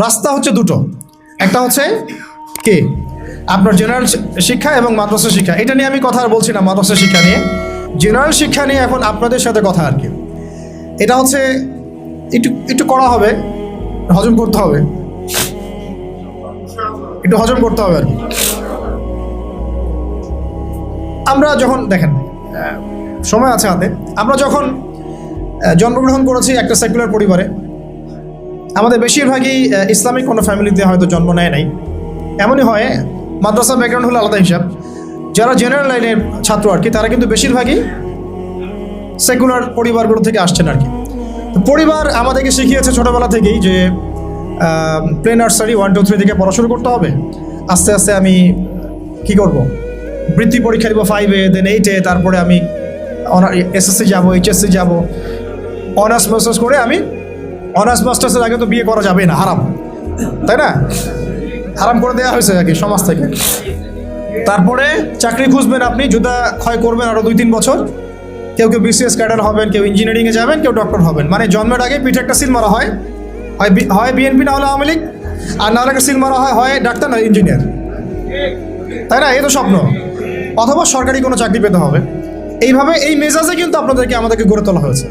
রাস্তা হচ্ছে দুটো। একটা হচ্ছে কে? আপনার জেনারেল শিক্ষা এবং মাদ্রাসা শিক্ষা। এটা নিয়ে আমি কথা আর বলছি না, মাদ্রাসা শিক্ষা নিয়ে। জেনারেল শিক্ষা নিয়ে এখন আপনাদের সাথে কথা আর কি। এটা হচ্ছে একটু একটু করা হবে, হজম করতে হবে। একটু হজম করতে হবে আর কি। আমরা যখন, দেখেন, সময় আছে হাতে। আমরা যখন জন্মগ্রহণ করেছি একটা সেকুলার পরিবারে আমাদের বেশিরভাগই ইসলামিক কোনো ফ্যামিলিতে হয়তো জন্ম নেয় নাই। এমনই হয়, মাদ্রাসা ব্যাকগ্রাউন্ড হলো আলাদা হিসাব। যারা জেনারেল লাইনের ছাত্র আর কি, তারা কিন্তু বেশিরভাগই সেকুলার পরিবারগুলো থেকে আসছেন আর কি। পরিবার আমাদেরকে শিখিয়েছে ছোটোবেলা থেকেই যে play nursery one two three থেকে পড়াশুরু করতে হবে। আস্তে আস্তে আমি কি করব? বৃত্তি পরীক্ষা দিব ফাইভে দেন এইটে তারপরে আমি এসএসসি যাব এইচএসসি যাব। অনার্স মাস্টার্স করে আমি অনার্স মাস্টার্সের আগে তো বিয়ে করা যাবে না, হারাম। তাই না? হারাম করে দেওয়া হয়েছে আর কি সমাজ থেকে। তারপরে চাকরি খুঁজবেন আপনি জুতা ক্ষয় করবেন আরও দুই তিন বছর। কেউ কেউ বিসিএস ক্যাডার হবেন, কেউ ইঞ্জিনিয়ারিংয়ে যাবেন, কেউ ডক্টর হবেন। মানে জন্মের আগে পিঠে একটা সিল মারা হয়। হয় বিএনপি না হলে আওয়ামী লীগ। আর না হলে একটা সিল মারা হয় হয় ডাক্তার, না ইঞ্জিনিয়ার তাই না? এই তো স্বপ্ন। অথবা সরকারি কোনো চাকরি পেতে হবে। এইভাবে এই মেজাজে কিন্তু আপনাদেরকে আমাদেরকে গড়ে তোলা হয়েছে।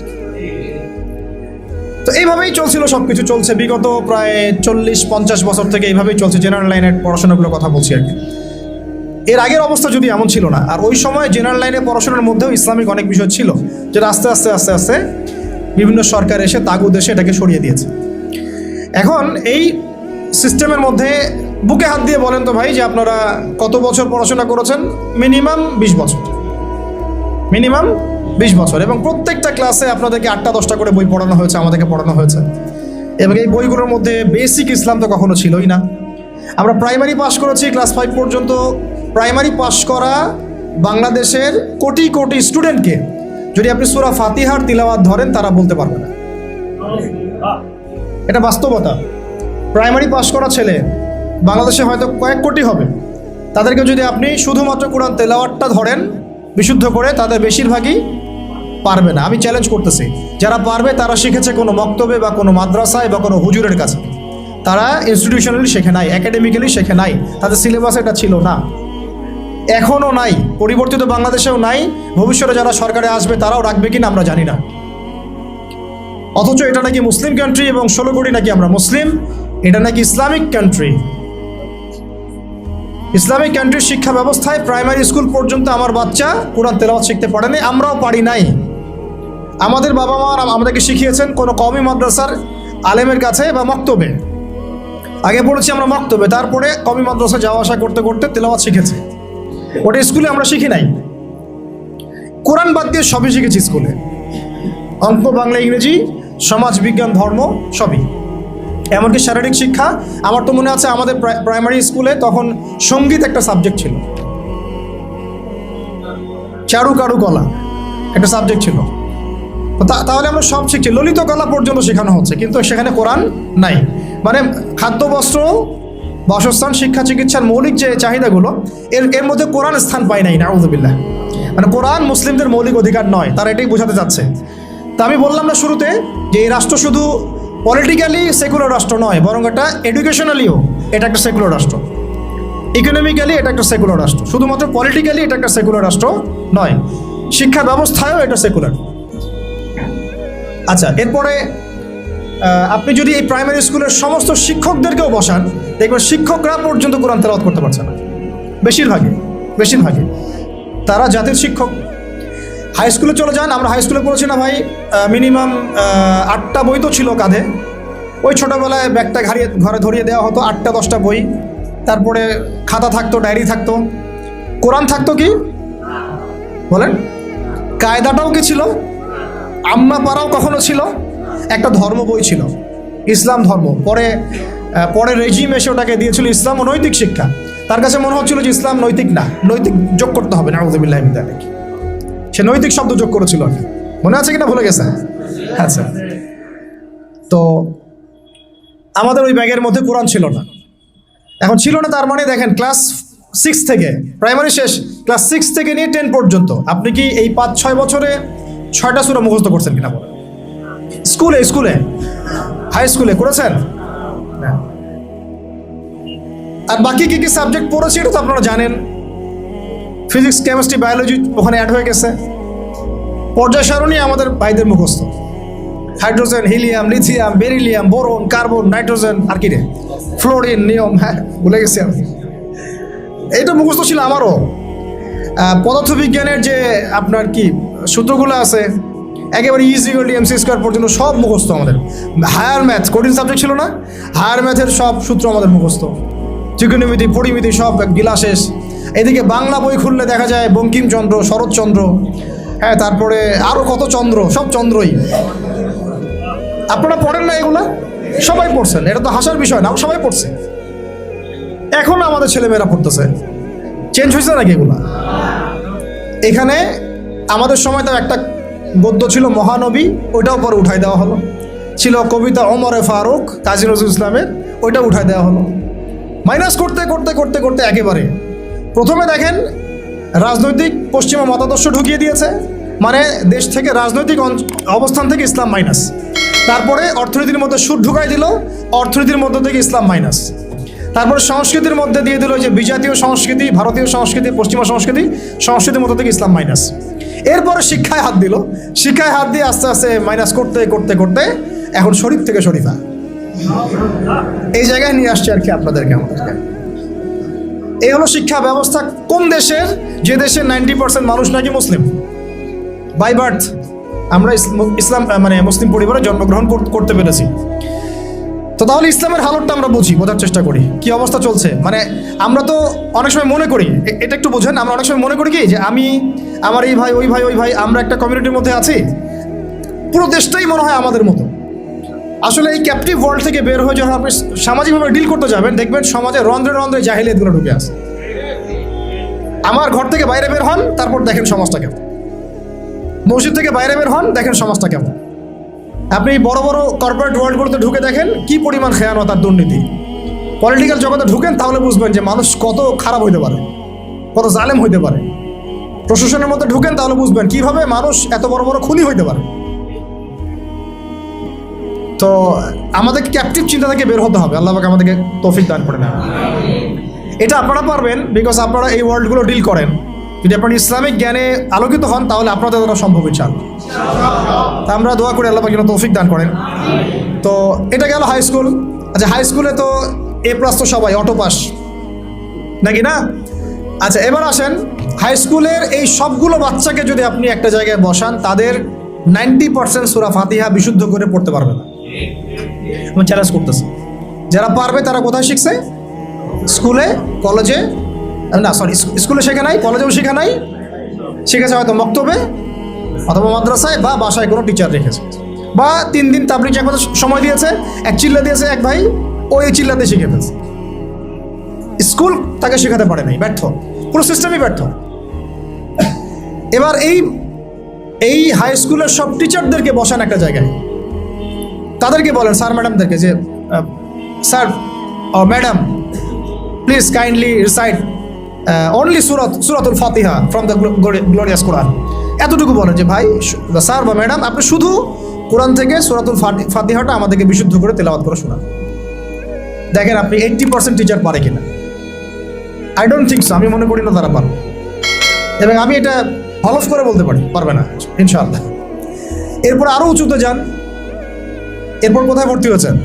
তো এইভাবেই চলছিল সব কিছু চলছে বিগত প্রায় চল্লিশ, পঞ্চাশ বছর থেকে এইভাবেই চলছে জেনারেল লাইনের পড়াশোনাগুলোর কথা বলছি আর কি। এর আগের অবস্থা যদি এমন ছিল না, আর ওই সময় জেনারেল লাইনে পড়াশোনার মধ্যেও ইসলামিক অনেক বিষয় ছিল, যেটা আস্তে আস্তে আস্তে আস্তে বিভিন্ন সরকার এসে তাগুদ এসে এটাকে সরিয়ে দিয়েছে। এখন এই সিস্টেমের মধ্যে বুকে হাত দিয়ে বলেন তো ভাই যে আপনারা কত বছর পড়াশোনা করেছেন? মিনিমাম বিশ বছর। মিনিমাম বিশ বছর। এবং প্রত্যেকটা ক্লাসে আপনাদেরকে আটটা, দশটা করে বই পড়ানো হয়েছে, আমাদেরকে পড়ানো হয়েছে। এবং এই বইগুলোর মধ্যে বেসিক ইসলাম তো কখনো ছিলই না। আমরা প্রাইমারি পাস করেছি ক্লাস ফাইভ পর্যন্ত। প্রাইমারি পাস করা বাংলাদেশের কোটি কোটি স্টুডেন্টকে যদি আপনি সুরা ফাতিহার তিলাওয়াত ধরেন, তারা বলতে পারবে না। এটা বাস্তবতা। প্রাইমারি পাস করা ছেলে বাংলাদেশে হয়তো কয়েক কোটি হবে। তাদেরকে যদি আপনি শুধুমাত্র কোরআন তেলাওয়াতটা ধরেন বিশুদ্ধ করে তাদের বেশিরভাগই পারবে না। আমি চ্যালেঞ্জ করতেছি। যারা পারবে, তারা শিখেছে কোনো মক্তবে বা কোনো মাদ্রাসায় বা কোনো হুজুরের কাছে। তারা ইনস্টিটিউশনালি শেখে নাই একাডেমিক্যালি শেখে নাই। তাদের সিলেবাস এটা ছিল না। এখনও নাই, পরিবর্তিত বাংলাদেশেও নাই। ভবিষ্যতে যারা সরকারে আসবে, তারাও রাখবে কিনা আমরা জানি না। অথচ এটা নাকি মুসলিম কান্ট্রি এবং ষোলো কোটি নাকি আমরা মুসলিম, এটা নাকি ইসলামিক কান্ট্রি ইসলামিক কান্ট্রির শিক্ষা ব্যবস্থায় প্রাইমারি স্কুল পর্যন্ত আমার বাচ্চা কোরআন তেলাওয়াত শিখতে পারেনি, আমরাও পারি নাই। আমাদের বাবা মা আমাদেরকে শিখিয়েছেন কোনো কমি মাদ্রাসার আলেমের কাছে বা মক্তবে। আগে পড়েছি আমরা মক্তবে, তারপরে কমি মাদ্রাসা যাওয়া আসা করতে করতে তেলাওয়াত শিখেছি। ওটা স্কুলে আমরা শিখি নাই। কোরআন বাদ দিয়ে সবই শিখেছি স্কুলে অঙ্ক, বাংলা, ইংরেজি, সমাজ, বিজ্ঞান, ধর্ম, সবই। এমনকি শারীরিক শিক্ষা, আমার তো মনে আছে আমাদের প্রাই- প্রাইমারি স্কুলে তখন সংগীত একটা সাবজেক্ট ছিল। চারু কারু কলা একটা সাবজেক্ট ছিল। তাহলে আমরা সব শিখছি। ললিত কলা পর্যন্ত শেখানো হচ্ছে, কিন্তু সেখানে কোরআন নাই। মানে খাদ্য বস্ত্র বাসস্থান, শিক্ষা, চিকিৎসার মৌলিক যে চাহিদাগুলো, এর এর মধ্যে কোরআন স্থান পায় নাই, নাউজুবিল্লাহ। মানে কোরআন মুসলিমদের মৌলিক অধিকার নয়, তারা এটাই বোঝাতে চাচ্ছে। তা আমি বললাম না শুরুতে যে এই রাষ্ট্র শুধু পলিটিক্যালি সেকুলার রাষ্ট্র নয়, বরং এটা এডুকেশনালিও এটা একটা সেকুলার রাষ্ট্র। ইকোনমিক্যালি এটা একটা সেকুলার রাষ্ট্র। শুধুমাত্র পলিটিক্যালি এটা একটা সেকুলার রাষ্ট্র নয়, শিক্ষা ব্যবস্থায়ও এটা সেকুলার আচ্ছা এরপরে আপনি যদি এই প্রাইমারি স্কুলের সমস্ত শিক্ষকদেরকেও বসান, দেখবেন শিক্ষকরা পর্যন্ত কোরআন তেলাওয়াত করতে পারছে না। বেশিরভাগই বেশিরভাগই। তারা জাতির শিক্ষক হাই স্কুলে চলে যান, আমরা হাই স্কুলে পড়েছি না ভাই। মিনিমাম আটটা বই তো ছিল কাঁধে। ওই ছোটোবেলায় ব্যাগটা ঘাড়িয়ে, ঘরে ধরিয়ে দেওয়া হতো, আটটা, দশটা বই। তারপরে খাতা থাকতো ডায়েরি থাকতো। কোরআন থাকতো কি? বলেন। কায়দাটাও কি ছিল? আম্মা পাড়াও কখনো ছিল? একটা ধর্ম বই ছিল। ইসলাম ধর্ম। পরে পরে রেজিম এসে ওটাকে দিয়েছিল ইসলাম ও নৈতিক শিক্ষা। তার কাছে মনে হচ্ছিল যে ইসলাম নৈতিক না, নৈতিক যোগ করতে হবে না আউজবিল্লাহ সে নৈতিক শব্দ যোগ করেছিল মনে আছে কিনা ভুলে গেছে? আচ্ছা। তো আমাদের ওই ব্যাগের মধ্যে কোরআন ছিল না। এখন ছিল না, তার মানে দেখেন, ক্লাস সিক্স থেকে প্রাইমারি শেষ, ক্লাস সিক্স থেকে নিয়ে টেন পর্যন্ত। আপনি কি এই পাঁচ, ছয় বছরে ছয়টা সুরা মুখস্থ করছেন কিনা বলেন? স্কুলে স্কুলে। হাই স্কুলে করেছেন? না আর বাকি কী কী সাবজেক্ট পড়েছি এটা তো আপনারা জানেন। ফিজিক্স কেমিস্ট্রি বায়োলজি ওখানে অ্যাড হয়ে গেছে। পর্যায় সারণী আমাদের ভাইদের মুখস্থ। Hydrogen helium lithium beryllium boron carbon nitrogen আর কি রে ফ্লোরিন নিয়ম হ্যাঁ ভুলে গেছি আমি। এটা মুখস্থ ছিল আমারও। পদার্থবিজ্ঞানের যে আপনার কি সূত্রগুলো আছে, একেবারে ইজি গলি এমসি স্কোয়ার পর্যন্ত সব মুখস্থ আমাদের। হায়ার ম্যাথ কঠিন সাবজেক্ট ছিল না। হায়ার ম্যাথের সব সূত্র আমাদের মুখস্থ। ত্রিকোণমিতি পরিমিতি সব গিলা শেষ এদিকে বাংলা বই খুললে দেখা যায় বঙ্কিমচন্দ্র, শরৎচন্দ্র হ্যাঁ তারপরে আরও কত চন্দ্র, সব চন্দ্রই। আপনারা পড়েন না এগুলা? সবাই পড়ছেন, এটা তো হাসার বিষয় না সবাই পড়ছে। এখন আমাদের ছেলেমেয়েরা পড়তেছে। চেঞ্জ হয়েছে নাকি এগুলা? এখানে আমাদের সময় তো একটা গদ্য ছিল মহানবী, ওইটাও পরে উঠাই দেওয়া হলো। ছিল কবিতা ওমরে ফারুক কাজী নজরুল ইসলামের, ওইটা উঠাই দেওয়া হলো। মাইনাস করতে করতে করতে করতে একেবারে প্রথমে দেখেন রাজনৈতিক পশ্চিমা মতাদর্শ ঢুকিয়ে দিয়েছে মানে দেশ থেকে রাজনৈতিক অবস্থান থেকে ইসলাম মাইনাস। তারপরে অর্থনীতির মধ্যে সুদ ঢুকাই দিল, অর্থনীতির মধ্য থেকে ইসলাম মাইনাস। তারপরে সংস্কৃতির মধ্যে দিয়ে দিল যে বিজাতীয় সংস্কৃতি, ভারতীয় সংস্কৃতি, পশ্চিমা সংস্কৃতি, সংস্কৃতির মধ্যে থেকে ইসলাম মাইনাস। এরপরে শিক্ষায় হাত দিল। শিক্ষায় হাত দিয়ে আস্তে আস্তে মাইনাস করতে করতে করতে এখন শরীফ থেকে শরীফা। এই জায়গায় নিয়ে আসছে আর কি আপনাদেরকে আমাদেরকে। এই হলো শিক্ষা ব্যবস্থা। কোন দেশের? যে দেশের নাইনটি পার্সেন্ট মানুষ নাকি মুসলিম? বাই বার্থ আমরা ইসলাম- মানে মুসলিম পরিবারে জন্মগ্রহণ করতে পেরেছি। তো তাহলে ইসলামের হালতটা আমরা বুঝি, বোঝার চেষ্টা করি। কি অবস্থা চলছে? মানে আমরা তো অনেক সময় মনে করি এটা একটু বোঝেন, আমরা অনেক সময় মনে করি কি, যে আমি, আমার এই ভাই, ওই ভাই ওই ভাই, আমরা একটা কমিউনিটির মধ্যে আছি। পুরো দেশটাই মনে হয় আমাদের মতো। আসলে এই ক্যাপটিভ ওয়ার্ল্ড থেকে বের হয়ে যখন আপনি সামাজিকভাবে ডিল করতে যাবেন, দেখবেন সমাজে রন্ধ্রে রন্ধ্রে জাহিলিয়াতগুলো ঢুকে আসে আমার ঘর থেকে বাইরে বের হন, তারপর দেখেন সমাজটা কেমন। মসজিদ থেকে বাইরে বের হন, দেখেন সমাজটা কেমন। আপনি বড় বড় কর্পোরেট ওয়ার্ল্ডগুলোতে ঢুকে দেখেন, কি পরিমাণ খেয়ানত আর দুর্নীতি। পলিটিক্যাল জগতে ঢুকেন, তাহলে বুঝবেন যে মানুষ কত খারাপ হইতে পারে, কত জালেম হইতে পারে। প্রশাসনের মধ্যে ঢুকেন, তাহলে বুঝবেন কীভাবে মানুষ এত বড় বড় খুনি হইতে পারে। তো আমাদেরকে ক্যাপটিভ চিন্তা থেকে বের হতে হবে। আল্লাহ আমাদেরকে তৌফিক দান করে নেন। এটা আপনারা পারবেন বিকজ আপনারা এই ওয়ার্ল্ডগুলো ডিল করেন। যদি আপনার ইসলামিক জ্ঞানে আলোকিত হন, তাহলে আপনাদের দ্বারা সম্ভব ইনশাল তা আমরা দোয়া করি আল্লাহ যেন তৌফিক দান করেন। তো এটা গেল হাই স্কুল আচ্ছা হাই স্কুলে তো এ প্লাস তো সবাই অটো পাস নাকি না? আচ্ছা এবার আসেন। হাই স্কুলের এই সবগুলো বাচ্চাকে যদি আপনি একটা জায়গায় বসান, তাদের নাইনটি পার্সেন্ট সুরা ফাতিহা বিশুদ্ধ করে পড়তে পারবে না। আমি চ্যালেঞ্জ করতেছি। যারা পারবে, তারা কোথায় শিখছে? স্কুলে, কলেজে না সরি স্কুলে শেখা নাই, কলেজেও শেখা নাই, শিখেছে হয়তো মক্তবে অথবা মাদ্রাসায় বা বাসায় কোনো টিচার রেখেছে। বা তিন দিন তাবলিক একবার সময় দিয়েছে, এক চিল্লা দিয়েছে এক ভাই, ওই চিল্লাতে শিখে ফেলছে। স্কুল তাকে শেখাতে পারে নাই, ব্যর্থ। পুরো সিস্টেমই ব্যর্থ। এবার এই এই হাই স্কুলের সব টিচারদেরকে বসান একটা জায়গায়। তাদেরকে বলেন, স্যার, ম্যাডামদেরকে যে sir madam please kindly recite only সুরত, সুরতুল ফাতিহা ফ্রম দ্য গ্লোরিয়াস কোরআন এতটুকু বলেন যে, ভাই স্যার বা ম্যাডাম, আপনি শুধু কোরআন থেকে সুরাতুল ফাতি- ফাতিহাটা আমাদেরকে বিশুদ্ধ করে তেলাওয়াত করে শোনান। দেখেন আপনি এইট্টি পার্সেন্ট টিচার পারে কিনা। আই ডোন্ট থিঙ্ক সো আমি মনে করি না তারা পারবে। এবং আমি এটা হলফ করে বলতে পারি, পারবে না, ইনশাআল্লাহ। এরপর আরও উঁচুতে যান এরপর কোথায় ভর্তি হয়েছেন?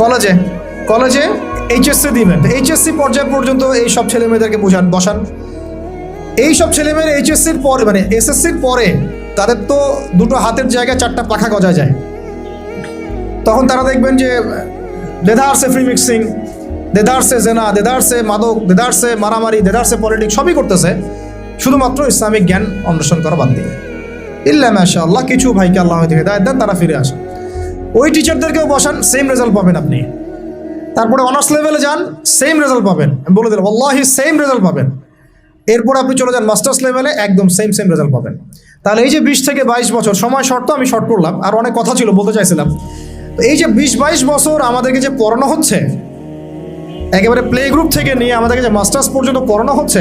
কলেজে। কলেজে? এইচএসসি দিবেন। এইচএসসি পর্যায় পর্যন্ত এই সব ছেলে মেয়েদেরকে বোঝান বসান। এই সব ছেলেমেয়েরা এইচএসসির পরে মানে এসএসসির পরে তাদের তো দুটো হাতের জায়গায় চারটা পাখা গজা যায়। তখন তারা দেখবেন যে দেদারসে ফ্রি মিক্সিং দেদারসে জেনা দেদারসে মাদক দেদারসে মারামারি দেদারসে পলিটিক্স সবই করতেছে। শুধুমাত্র ইসলামিক জ্ঞান অন্বেষণ করা বাদ দিয়ে। ইল্লা মাশা আল্লাহ কিছু ভাইকে আল্লাহ হয়তো হেদায়ত দেন তারা ফিরে আসে ওই টিচারদেরকেও বসান সেম রেজাল্ট পাবেন আপনি। তারপরে অনার্স লেভেলে যান সেম রেজাল্ট পাবেন। আমি বলে দিলাম, আল্লাহি সেম রেজাল্ট পাবেন। এরপর আপনি চলে যান মাস্টার্স লেভেলে একদম সেম সেম রেজাল্ট পাবেন। তাহলে এই যে বিশ থেকে বাইশ বছর, সময় শর্ত আমি শর্ট করলাম, আর অনেক কথা ছিল, বলতে চাইছিলাম। তো এই যে বিশ বাইশ বছর আমাদেরকে যে পড়ানো হচ্ছে, একেবারে প্লে গ্রুপ থেকে নিয়ে আমাদেরকে যে মাস্টার্স পর্যন্ত পড়ানো হচ্ছে,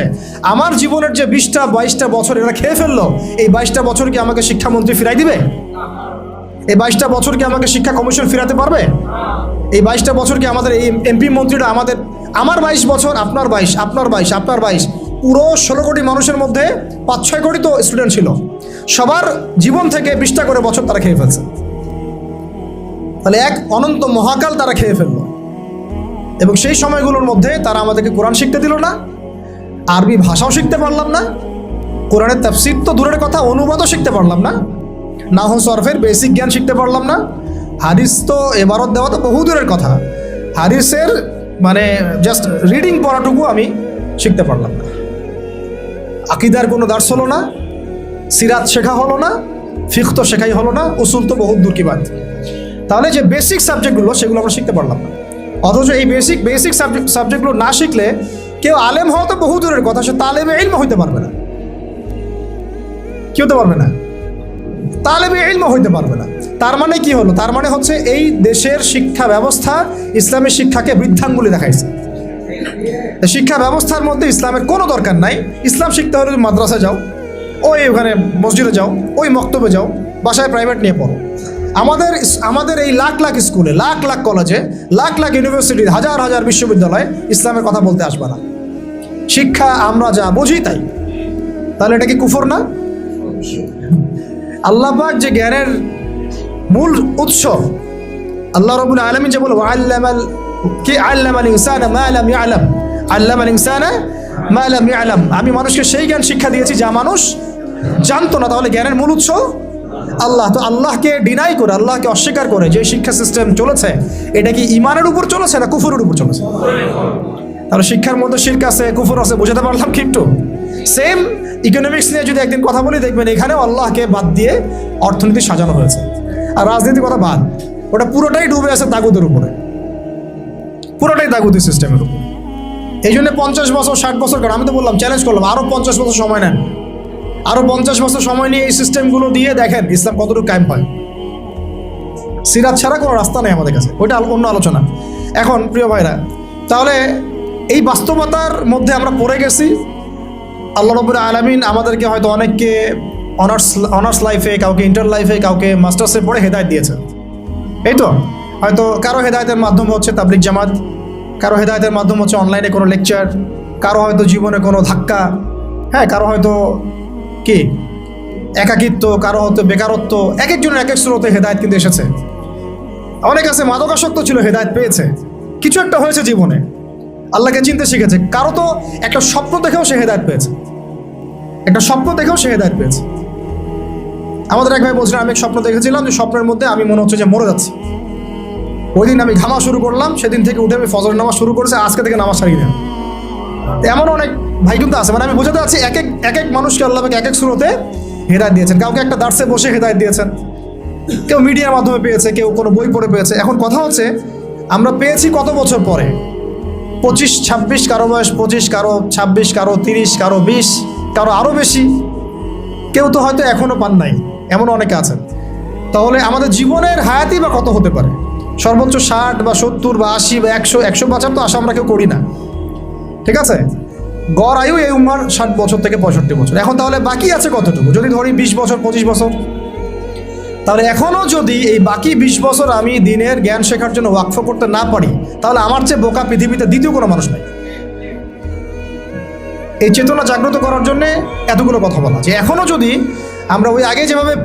আমার জীবনের যে বিশটা বাইশটা বছর এরা খেয়ে ফেলল, এই বাইশটা বছর কি আমাকে শিক্ষামন্ত্রী ফিরাই দিবে? এই বাইশটা বছর কি আমাকে শিক্ষা কমিশন ফিরাতে পারবে? এই বাইশটা বছর কি আমাদের এই এমপি মন্ত্রীরা আমাদের, আমার বাইশ বছর, আপনার বাইশ আপনার বাইশ আপনার বাইশ, পুরো ষোলো কোটি মানুষের মধ্যে পাঁচ ছয় কোটি তো স্টুডেন্ট ছিল। সবার জীবন থেকে বিশটা করে বছর তারা খেয়ে ফেলছে। তাহলে এক অনন্ত মহাকাল তারা খেয়ে ফেলল। এবং সেই সময়গুলোর মধ্যে তারা আমাদেরকে কোরআন শিখতে দিল না, আরবি ভাষাও শিখতে পারলাম না, কোরআনের তাফসির তো দূরের কথা, অনুবাদও শিখতে পারলাম না নাহ সরফের বেসিক জ্ঞান শিখতে পারলাম না। হাদিস তো এবারত দেওয়া তো বহু দূরের কথা। হাদিসের মানে জাস্ট রিডিং পড়াটুকু আমি শিখতে পারলাম না। আকিদার কোনো দার্স হলো না, সিরাত শেখা হলো না ফিখ তো শেখাই হলো না, উসুল তো বহুত দূর কি বাদ তাহলে যে বেসিক সাবজেক্টগুলো সেগুলো আমরা শিখতে পারলাম না। অথচ এই বেসিক বেসিক সাবজেক্ট সাবজেক্টগুলো না শিখলে কেউ আলেম হওয়া তো বহু দূরের কথা, সে তালেবে ইলম হইতে পারবে না। কি হতে পারবে না? তালেবে ইলম হইতে পারবে না। তার মানে কি হলো? তার মানে হচ্ছে এই দেশের শিক্ষা ব্যবস্থা ইসলামের শিক্ষাকে বৃদ্ধাঙ্গুলি দেখাইছে। শিক্ষা ব্যবস্থার মধ্যে ইসলামের কোনো দরকার নাই। ইসলাম শিখতে হলে মাদ্রাসা যাও, ওই ওখানে মসজিদে যাও, ওই মক্তবে যাও, বাসায় প্রাইভেট নিয়ে পড়ো। আমাদের আমাদের এই লাখ লাখ স্কুলে, লাখ লাখ কলেজে লাখ লাখ ইউনিভার্সিটি হাজার হাজার বিশ্ববিদ্যালয়ে ইসলামের কথা বলতে আসবে না। শিক্ষা আমরা যা বুঝি তাই। তাহলে এটা কি কুফর না? আল্লাহ পাক যে জ্ঞানের মূল উৎস, আল্লাহ রবুল আলমিন যে বলব আমি মানুষকে সেই জ্ঞান শিক্ষা দিয়েছি যা মানুষ জানতো না। তাহলে জ্ঞানের মূল উৎস? আল্লাহ। তো আল্লাহকে ডিনাই করে, আল্লাহকে অস্বীকার করে যে শিক্ষা সিস্টেম চলেছে, এটা কি ইমানের উপর চলেছে না কুফুরের উপর চলেছে? তাহলে শিক্ষার মধ্যে শির্ক আছে, কুফুর আছে, বুঝাতে পারলাম কি একটু? সেম ইকোনমিক্স নিয়ে যদি একদিন কথা বলি, দেখবেন এখানেও আল্লাহকে বাদ দিয়ে অর্থনীতি সাজানো হয়েছে। আর রাজনীতির কথা বাদ, ওটা পুরোটাই ডুবে আছে তাগুদের উপরে। পুরোটাই তাগুদি সিস্টেমের উপর। এই জন্য পঞ্চাশ বছর, ষাট বছর কারণ, আমি তো বললাম চ্যালেঞ্জ করলাম আরও পঞ্চাশ বছর সময় নেন। আরও পঞ্চাশ বছর সময় নিয়ে এই সিস্টেমগুলো দিয়ে দেখেন ইসলাম কতটুকু কায়েম পায় সিরাত ছাড়া কোনো রাস্তা নেই আমাদের কাছে, ওইটা অন্য আলোচনা। এখন প্রিয় ভাইরা, তাহলে এই বাস্তবতার মধ্যে আমরা পড়ে গেছি আল্লাহ রবুল আলমিন আমাদেরকে হয়তো অনেককে অনার্স অনার্স লাইফে কাউকে ইন্টার লাইফে কাউকে মাস্টার্সে পড়ে হেদায়ত দিয়েছেন। এই তো? হয়তো কারও হেদায়তের মাধ্যম হচ্ছে তাবলিক জামাত, কারও হেদায়তের মাধ্যম হচ্ছে অনলাইনে কোনো লেকচার কারও হয়তো জীবনে কোনো ধাক্কা হ্যাঁ কারও হয়তো কি? একাকিত্ব, কারও হয়তো বেকারত্ব, এক একজনের এক এক স্রোতে হেদায়ত কিন্তু এসেছে। অনেক আছে মাদকাসক্ত ছিল, হেদায়ত পেয়েছে। কিছু একটা হয়েছে জীবনে। আল্লাহকে চিনতে শিখেছে। কারও তো একটা স্বপ্ন দেখেও সে হেদায়ত পেয়েছে। একটা স্বপ্ন দেখেও সে হেদায়ত পেয়েছে। আমাদের এক ভাই বলছিলেন আমি এক স্বপ্ন দেখেছিলাম যে স্বপ্নের মধ্যে আমি মনে হচ্ছে যে মরে যাচ্ছি। ওই দিন আমি ঘামা শুরু করলাম, সেদিন থেকে উঠে আমি ফজর নামাজ শুরু করেছে, আজকে থেকে নামাজ ছাড়িয়ে দিলাম। এমন অনেক ভাই কিন্তু আছে মানে আমি বোঝাতে আছি এক এক এক এক মানুষকে আল্লাহ এক এক শুরুতে হেদায়ত দিয়েছেন। কাউকে একটা দার্সে বসে হেদায়ত দিয়েছেন। কেউ মিডিয়ার মাধ্যমে পেয়েছে, কেউ কোনো বই পড়ে পেয়েছে। এখন কথা হচ্ছে, আমরা পেয়েছি কত বছর পরে? পঁচিশ, ছাব্বিশ, কারও বয়স পঁচিশ, কারও ছাব্বিশ, কারও তিরিশ, কারও বিশ, কারও আরও বেশি। কেউ তো হয়তো এখনও পান নাই, এমন অনেকে আছেন। তাহলে আমাদের জীবনের হায়াতই বা কত হতে পারে? সর্বোচ্চ ষাট বা সত্তর বা আশি বা একশো একশো বাঁচার তো আশা আমরা কেউ করি না। ঠিক আছে? গড় আয়ু এই উমার ষাট বছর থেকে পঁয়ষট্টি বছর। এখন তাহলে বাকি আছে কতটুকু? যদি ধরি বিশ বছর, পঁচিশ বছর। তাহলে এখনও যদি এই বাকি বিশ বছর আমি দিনের জ্ঞান শেখার জন্য ওয়াকফ করতে না পারি তাহলে আমার চেয়ে বোকা পৃথিবীতে দ্বিতীয় কোনো মানুষ নাই। এই চেতনা জাগ্রত করার জন্যে এতগুলো কথা বলা। যে এখনও যদি আমরা ওই আগে যেভাবে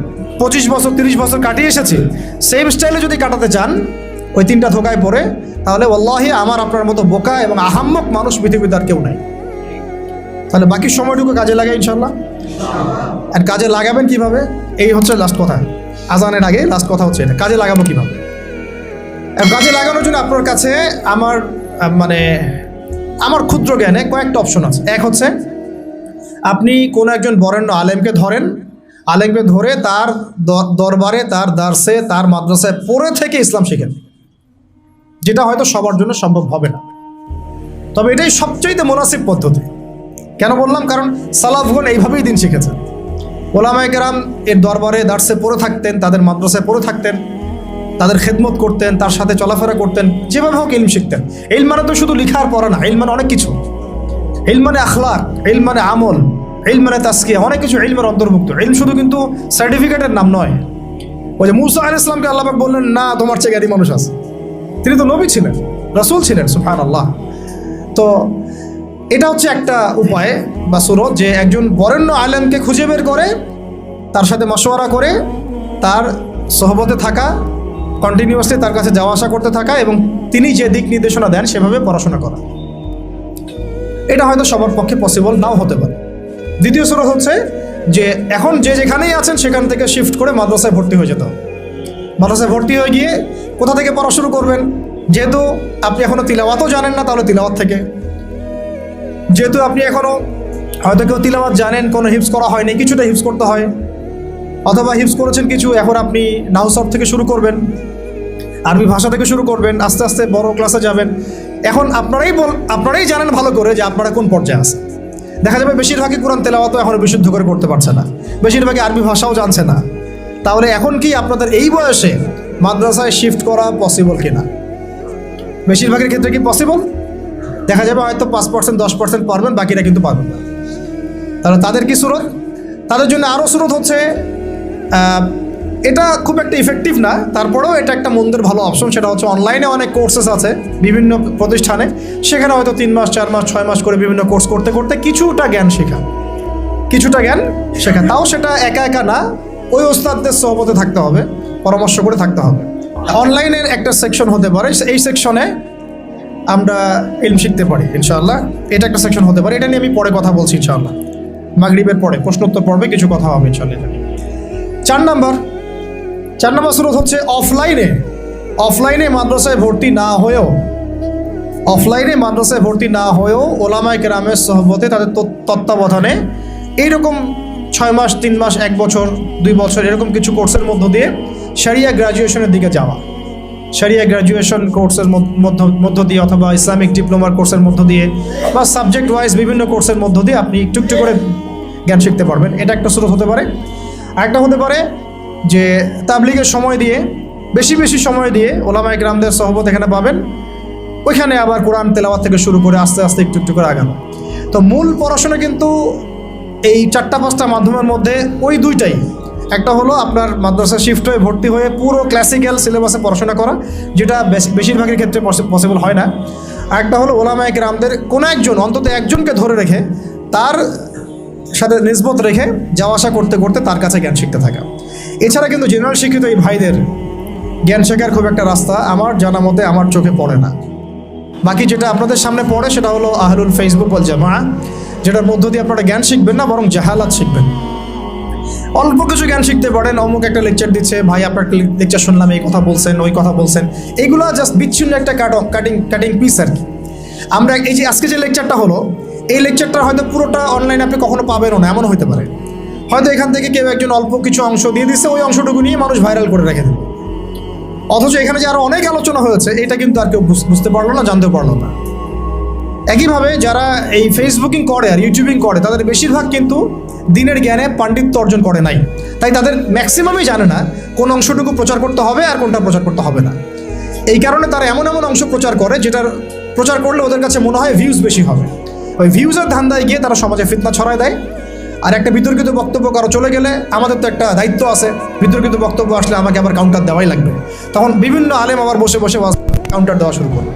পঁচিশ বছর, তিরিশ বছর কাটিয়ে এসেছি সেম স্টাইলে যদি কাটাতে চান, ওই তিনটা ধোকায় পড়ে, তাহলে অল্লাহি আমার আপনার মতো বোকা এবং আহাম্মক মানুষ পৃথিবীতে আর কেউ নাই। তাহলে বাকি সময়টুকু কাজে লাগে ইনশাল্লাহ আর কাজে লাগাবেন কীভাবে? এই হচ্ছে লাস্ট কথা। আজানের আগে লাস্ট কথা হচ্ছে এটা। কাজে লাগাবো কীভাবে? কাজে লাগানোর জন্য আপনার কাছে আমার মানে আমার ক্ষুদ্র জ্ঞানে কয়েকটা অপশন আছে। এক হচ্ছে, আপনি কোনো একজন বরেণ্য আলেমকে ধরেন, আলেমকে ধরে তার দরবারে, তার দার্সে, তার মাদ্রাসায় পড়ে থেকে ইসলাম শিখেন। যেটা হয়তো সবার জন্য সম্ভব হবে না। তবে এটাই সবচেয়ে মুনাসিব পদ্ধতি। কেন বললাম? কারণ সালাফগণ এইভাবেই দিন শিখেছেন। ওলামায় কেরাম এর দরবারে, দার্সে পড়ে থাকতেন, তাদের মাদ্রাসায় পড়ে থাকতেন। তাদের খেদমত করতেন, তার সাথে চলাফেরা করতেন, যেভাবে হোক ইলম শিখতেন। ইল মানে তো শুধু লিখার পড়া না ইল মানে অনেক কিছু। ইল মানে আখলাক ইল মানে আমল ইল মানে তাস্কিয়া অনেক কিছু ইলমের অন্তর্ভুক্ত। ইলম শুধু কিন্তু সার্টিফিকেটের নাম নয়। ওই যে মুসা আল ইসলামকে আল্লাহ বললেন, না, তোমার চেয়ে জ্ঞানী মানুষ আছে। তিনি তো নবী ছিলেন, রসুল ছিলেন সুফান আল্লাহ তো এটা হচ্ছে একটা উপায় বা সুরত যে একজন বরেণ্য আলেমকে খুঁজে বের করে, তার সাথে মশওয়ারা করে, তার সহবতে থাকা কন্টিনিউয়াসলি তার কাছে যাওয়া আসা করতে থাকা এবং তিনি যে দিক নির্দেশনা দেন সেভাবে পড়াশোনা করা। এটা হয়তো সবার পক্ষে পসিবল নাও হতে পারে। দ্বিতীয় সুরত হচ্ছে যে এখন যে যেখানেই আছেন সেখান থেকে শিফট করে মাদ্রাসায় ভর্তি হয়ে যেতে মাদ্রাসায় ভর্তি হয়ে গিয়ে কোথা থেকে পড়া শুরু করবেন? যেহেতু আপনি এখনও তিলাওয়াতও জানেন না, তাহলে তিলাওয়াত থেকে। যেহেতু আপনি এখনও হয়তো কেউ তিলাওয়াত জানেন, কোনো হিপস করা হয়নি, কিছুটা হিপস করতে হয়। অথবা হিপস করেছেন কিছু, এখন আপনি নাউসব থেকে শুরু করবেন। আরবি ভাষা থেকে শুরু করবেন, আস্তে আস্তে বড় ক্লাসে যাবেন। এখন আপনারাই বল আপনারাই জানেন ভালো করে যে আপনারা কোন পর্যায়ে আছেন। দেখা যাবে বেশিরভাগই কোরআন তেলাওয়াতও এখনও বিশুদ্ধ করে করতে পারছে না। বেশিরভাগই আরবি ভাষাও জানছে না। তাহলে এখন কি আপনাদের এই বয়সে মাদ্রাসায় শিফট করা পসিবল কিনা? বেশিরভাগের ক্ষেত্রে কি পসিবল দেখা যাবে হয়তো পাঁচ পার্সেন্ট দশ পার্সেন্ট পারবেন, বাকিরা কিন্তু পারবেন না। তাহলে তাদের কি সুরত? তাদের জন্য আরও সুরত হচ্ছে এটা খুব একটা ইফেক্টিভ না। তারপরেও এটা একটা মন্দের ভালো অপশন সেটা হচ্ছে অনলাইনে অনেক কোর্সেস আছে, বিভিন্ন প্রতিষ্ঠানে। সেখানে হয়তো তিন মাস, চার মাস, ছয় মাস করে বিভিন্ন কোর্স করতে করতে কিছুটা জ্ঞান শেখা। কিছুটা জ্ঞান শেখা। তাও সেটা একা একা না, ওই ওস্তাদদের সহমতে থাকতে হবে, পরামর্শ করে থাকতে হবে। অনলাইনের একটা সেকশন হতে পারে, এই সেকশনে আমরা ইলম শিখতে পারি, ইনশাআল্লাহ। এটা একটা সেকশন হতে পারে, এটা নিয়ে আমি পরে কথা বলছি, ইনশাআল্লাহ। মাগরিবের পরে, প্রশ্নোত্তর পর্বে কিছু কথা হবে, ইনশাআল্লাহ। চার নাম্বার। চার নম্বর স্রোত হচ্ছে অফলাইনে অফলাইনে মাদ্রাসায় ভর্তি না হয়েও অফলাইনে মাদ্রাসায় ভর্তি না হয়েও ওলামায় কেরামের সহবতে তাদের তত- তত্ত্বাবধানে এইরকম ছয় মাস, তিন মাস, এক বছর, দুই বছর এরকম কিছু কোর্সের মধ্য দিয়ে সারিয়া গ্রাজুয়েশনের দিকে যাওয়া। সারিয়া গ্রাজুয়েশন কোর্সের মধ্য মধ্য দিয়ে অথবা ইসলামিক ডিপ্লোমার কোর্সের মধ্য দিয়ে বা সাবজেক্ট ওয়াইজ বিভিন্ন কোর্সের মধ্য দিয়ে আপনি একটু একটু করে জ্ঞান শিখতে পারবেন। এটা একটা স্রোত হতে পারে। আরেকটা হতে পারে যে তাবলিগের সময় দিয়ে, বেশি বেশি সময় দিয়ে ওলামাই গ্রামদের সহবত এখানে পাবেন। ওইখানে আবার কোরআন তেলাওয়াত থেকে শুরু করে আস্তে আস্তে একটু একটু করে আগানো। তো মূল পড়াশোনা কিন্তু এই চারটা পাঁচটা মাধ্যমের মধ্যে ওই দুইটাই। একটা হলো আপনার মাদ্রাসা শিফট হয়ে ভর্তি হয়ে পুরো ক্লাসিক্যাল সিলেবাসে পড়াশোনা করা, যেটা বেশ- বেশিরভাগের ক্ষেত্রে পসিবল হয় না। একটা হলো ওলামায়ক রামদের কোনো একজন, অন্তত একজনকে ধরে রেখে তার সাথে নিসবত রেখে যাওয়া আসা করতে করতে তার কাছে জ্ঞান শিখতে থাকা। এছাড়া কিন্তু জেনারেল শিক্ষিত এই ভাইদের জ্ঞান শেখার খুব একটা রাস্তা আমার জানা মতে আমার চোখে পড়ে না। বাকি যেটা আপনাদের সামনে পড়ে সেটা হলো আহলুল ফেসবুক বল জামা যেটার মধ্য দিয়ে আপনারা জ্ঞান শিখবেন না, বরং জাহালাত শিখবেন। অল্প কিছু জ্ঞান শিখতে পারেন, অমুক একটা লেকচার দিচ্ছে, ভাই, আপনার লেকচার শুনলাম, এই কথা বলছেন, ওই কথা বলছেন। এইগুলো জাস্ট বিচ্ছিন্ন একটা কাট কাটিং কাটিং পিস আর কি। আমরা এই যে আজকে যে লেকচারটা হলো, এই লেকচারটা হয়তো পুরোটা অনলাইনে আপনি কখনো পাবেনও না এমন হতে পারে। হয়তো এখান থেকে কেউ একজন অল্প কিছু অংশ দিয়ে দিচ্ছে ওই অংশটুকু নিয়ে মানুষ ভাইরাল করে রেখে দেবে অথচ এখানে যে আরও অনেক আলোচনা হয়েছে, এটা কিন্তু আর কেউ বুঝ- বুঝতে পারল না জানতে পারল না। একইভাবে যারা এই ফেসবুকিং করে আর ইউটিউবিং করে, তাদের বেশিরভাগ কিন্তু দিনের জ্ঞানে পাণ্ডিত্য অর্জন করে নাই। তাই তাদের ম্যাক্সিমামই জানে না কোন অংশটুকু প্রচার করতে হবে আর কোনটা প্রচার করতে হবে না। এই কারণে তারা এমন এমন অংশ প্রচার করে, যেটার প্রচার করলে ওদের কাছে মনে হয় ভিউজ বেশি হবে। ওই ভিউজের ধান্দায় গিয়ে তারা সমাজে ফিতনা ছড়ায় দেয়। আর একটা বিতর্কিত বক্তব্য করা চলে গেলে আমাদের তো একটা দায়িত্ব আছে। বিতর্কিত বক্তব্য আসলে আমাকে আবার কাউন্টার দেওয়াই লাগবে। তখন বিভিন্ন আলেম আবার বসে বসে কাউন্টার দেওয়া শুরু করবে।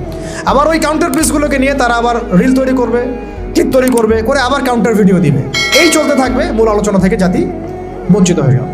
আবার ওই কাউন্টার পিসগুলোকে নিয়ে তারা আবার রিল তৈরি করবে ক্লিপ তৈরি করবে, করে আবার কাউন্টার ভিডিও দিবে। এই চলতে থাকবে মূল আলোচনা থেকে জাতি বঞ্চিত হয়ে গেল